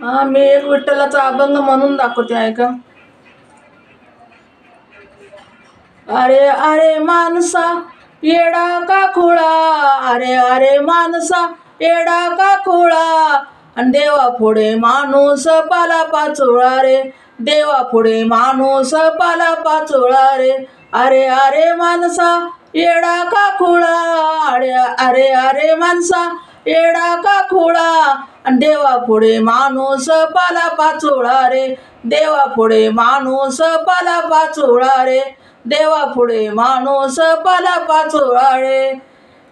हा मी एक विठ्ठलाचा अभंग म्हणून दाखवते ऐका. अरे अरे माणसा येडा का खुळा? अरे अरे माणसा येडा का खुळा? आणि देवा पुढे माणूस पाला पाचोळा रे. देवा पुढे माणूस पाला पाचोळा रे. अरे अरे माणसा येडा का खुळा? अरे अरे अरे माणसा येडा का खुळा अन देवा पुढे माणूस पाला पाचोळा रे. देवा पुढे माणूस पाला पाचोळा रे. देवा पुढे माणूस पाला पाचोळा रे.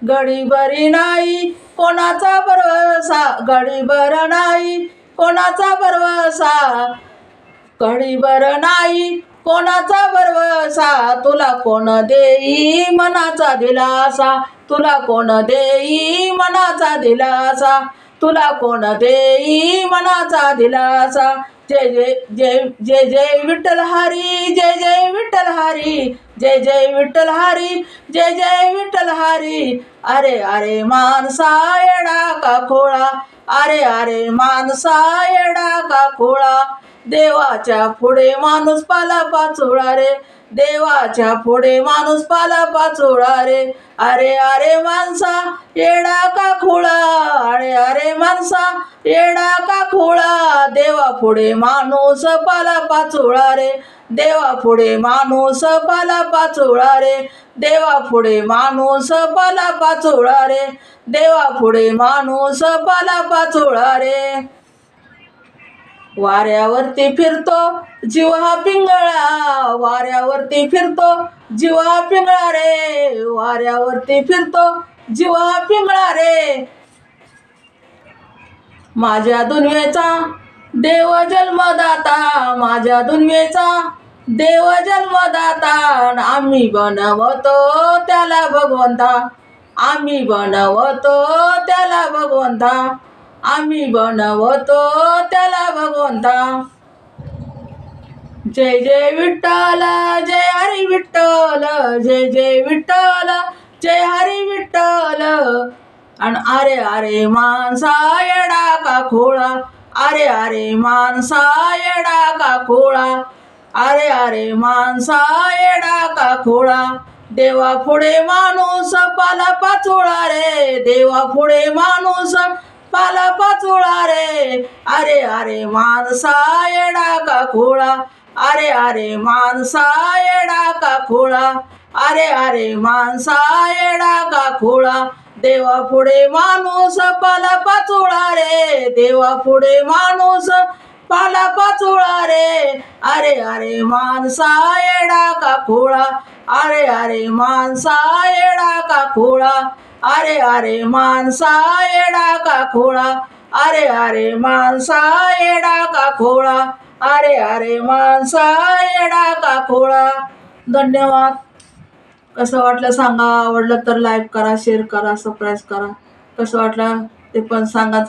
गडी बरी नाही कोणाचा भरवसा? गडी बर नाही कोणाचा भरवसा? कढीभर नाही कोणाचा भरवसा? तुला कोण देई? मनाचा दिलासा? तुला कोण देई मनाचा दिलासा? तुला कोण देई मनाचा दिलासा? जय जय जय जय जय विठ्ठल हरी जय जय विठ्ठल हरी जय जय विठ्ठल हरी जय जय विठ्ठल हरी. अरे अरे माणसा येडा का खोळा? अरे अरे माणसा येडा का खोळा? देवाच्या पुढे माणूस पाला पाचोळा रे. देवाच्या पुढे माणूस पाला पाचोळा रे. अरे अरे माणसा येडा का खोळा? अरे अरे माणसा येडा का खोळा? देवा पुढे माणूस पाला पाचोळा रे. देवा पुढे माणूस पाला पाचोळा रे. देवा पुढे माणूस पाला पाचोळा रे. देवा पुढे माणूस पाला पाचोळा रे. वाऱ्यावरती फिरतो जीव हा पिंगळा वाऱ्यावरती फिरतो जीव हा पिंगळा रे वाऱ्यावरती फिरतो जीव हा पिंगळा रे. माझ्या दुनवेचा देव जन्मदाता माझ्या दुनवेचा देव जन्मदाता आम्ही बनवतो त्याला भगवंता. आम्ही बनवतो त्याला भगवंता. आम्ही बनवतो त्याला भगवंता. जय जय विठ्ठल जय हरी विठ्ठल जय जय विठ्ठल जय हरी विठ्ठल. आणि अरे अरे माणसा येडा का खोळा अरे अरे माणसा येडा का खोळा अरे अरे माणसा येडा का खोळा. देवा पुढे माणूस पाला पाचोळा रे देवा पुढे माणूस पाला पाचोळा रे. अरे अरे माणसा येडा का खोळा? अरे अरे माणसा येडा का खोळा? अरे अरे माणसा येडा का खोळा? देवा पुढे माणूस पाला पाचोळा रे. देवा पुढे माणूस पाला पाचोळा रे. अरे अरे माणसा येडा का खोळा? अरे अरे माणसा येडा का खोळा? अरे अरे माणसा येडा का खोळा? अरे अरे माणसा येडा का खोळा? अरे अरे माणसा येडा का खोळा? धन्यवाद. कसं वाटलं सांगा? आवडलं तर लाईक करा शेअर करा सबस्क्राईब करा. कसं वाटलं ते पण सांगा.